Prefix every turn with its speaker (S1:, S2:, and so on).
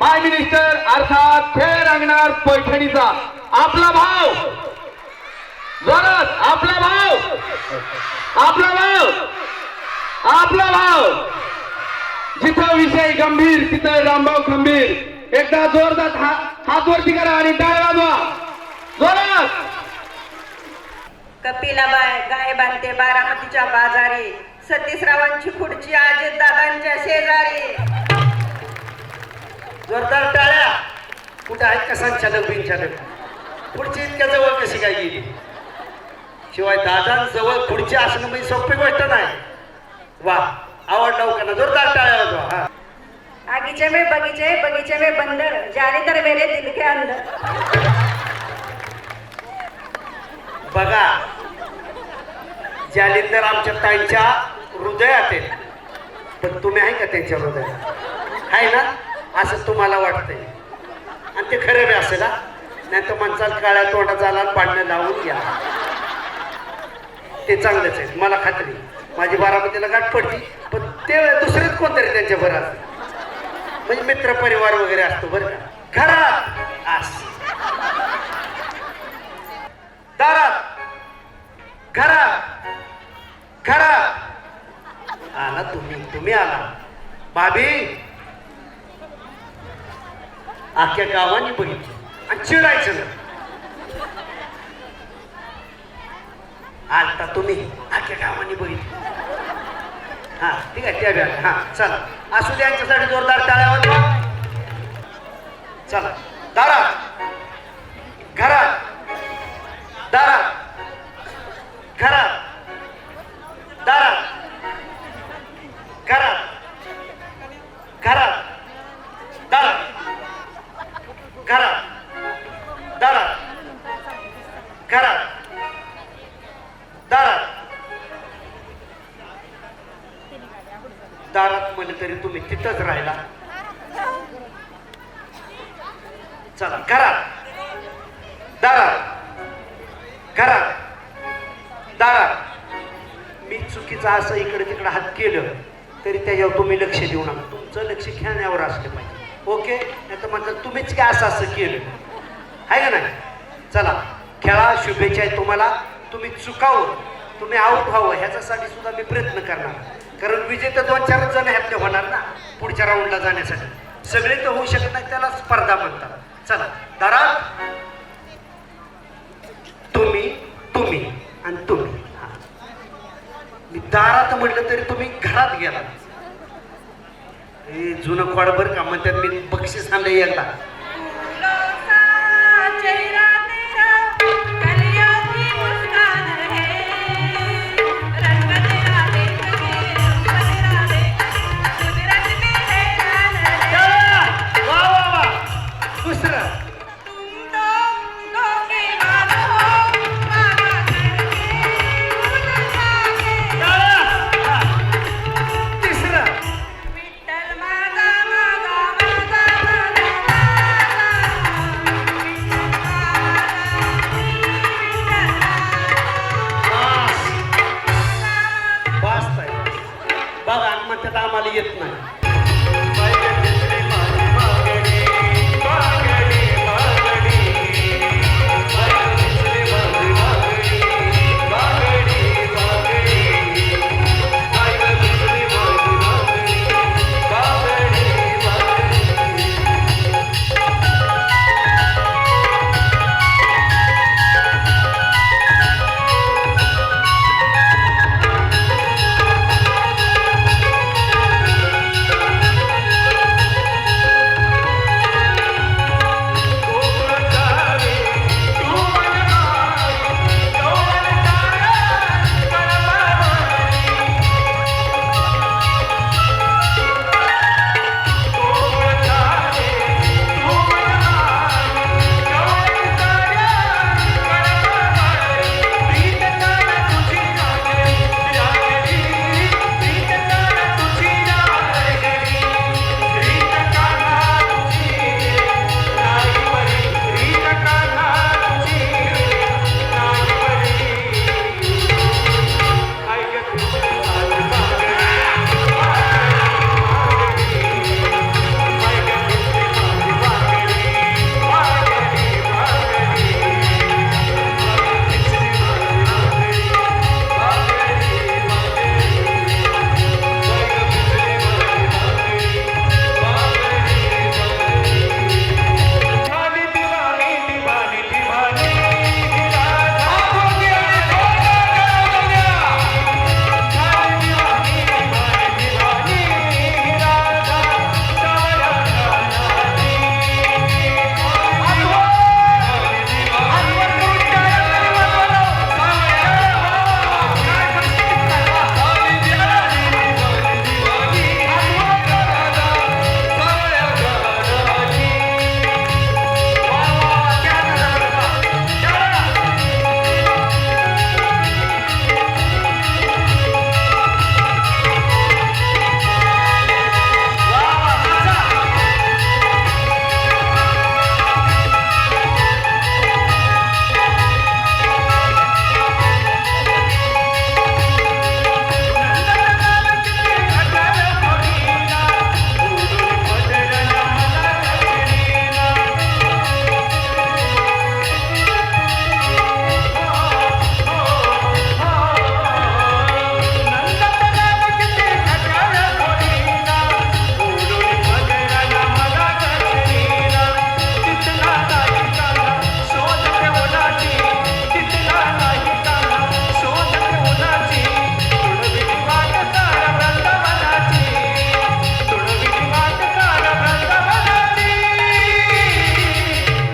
S1: माय minister अर्थात खेळ रंगणार पैठणीचा. आपला भाव! जोरात आपला भाव! आपला भाव! आपला भाव! जिथं विषय गंभीर तिथं रामभाऊ खंबीर. एकदा जोरदार हा- हात वरती करा आणि टाळ वाजवा. जोरात
S2: कपिलाबाय गाय बांधते बारामतीच्या बाजारी. सतीशरावांची खुर्ची अजित दादांच्या शेजारी.
S3: जोरदार टाळ्या. कुठे आहेत का संचालक बिनचालक? पुढची इतक्या जवळ कशी काय गेली? शिवाय दादांजवळ पुढची असणं म्हणजे सोपी गोष्ट नाही. वा आवडला लोकांना जोरदार टाळ्या वाजवा हा.
S2: आगीचे में बगीचे बगीचे में बंदर जाने तर मेरे दिल के अंदर.
S3: बघा जालिंदर आमच्या ताईंच्या हृदयात आहे. पण तुम्ही आहे का त्यांच्या हृदयात? आहे ना? असं तुम्हाला वाटतंय. आणि ते खरं बी असेल हा. नाही तर माणसाला काळ्या तोंडा झाला पाडणं लावून घ्या. ते चांगलंच आहे मला खात्री माझी बारामतीला गाठ पडली पण ते दुसरेच कोणतरी त्यांच्या बरं असतं म्हणजे मित्र परिवार वगैरे असतो बरं का. खरा अख्ख्या गावाने बघितलं. आणि चिडायचं ना आता तुम्ही अख्ख्या गावाने बघितलं. हा ठीक आहे त्या बॅग हा चला. असू द्या यांच्यासाठी जोरदार टाळ्या वाजवा. चला. दारात घरात. दारात घरात. दारात म्हणलं तरी तुम्ही तिथंच राहिला. चला करा दारात. घरात. दारात. मी चुकीचं असं इकडे तिकडे हात केलं तरी त्याच्यावर तुम्ही लक्ष देऊ नका. तुमचं लक्ष खेळण्यावर असलं पाहिजे. ओके? नाही तर म्हणतात तुम्हीच काय असं असं केलं? आहे का नाही? चला खेळा शुभेच्छा आहे तुम्हाला. तुम्ही चुकावं तुम्ही आऊट व्हावं ह्याच्यासाठी सुद्धा मी प्रयत्न करणार. कारण विजेते दोन चार जण ह्यातले होणार ना पुढच्या राऊंडला जाण्यासाठी. सगळे तर होऊ शकत नाही त्याला स्पर्धा म्हणतात. चला दारात तुम्ही तुम्ही आणि तुम्ही. हा. मी दारात म्हटलं तरी तुम्ही घरात गेला. हे जुनं खोडभर का म्हणतात मी बक्षीस आणलं एकदा. येत नाही.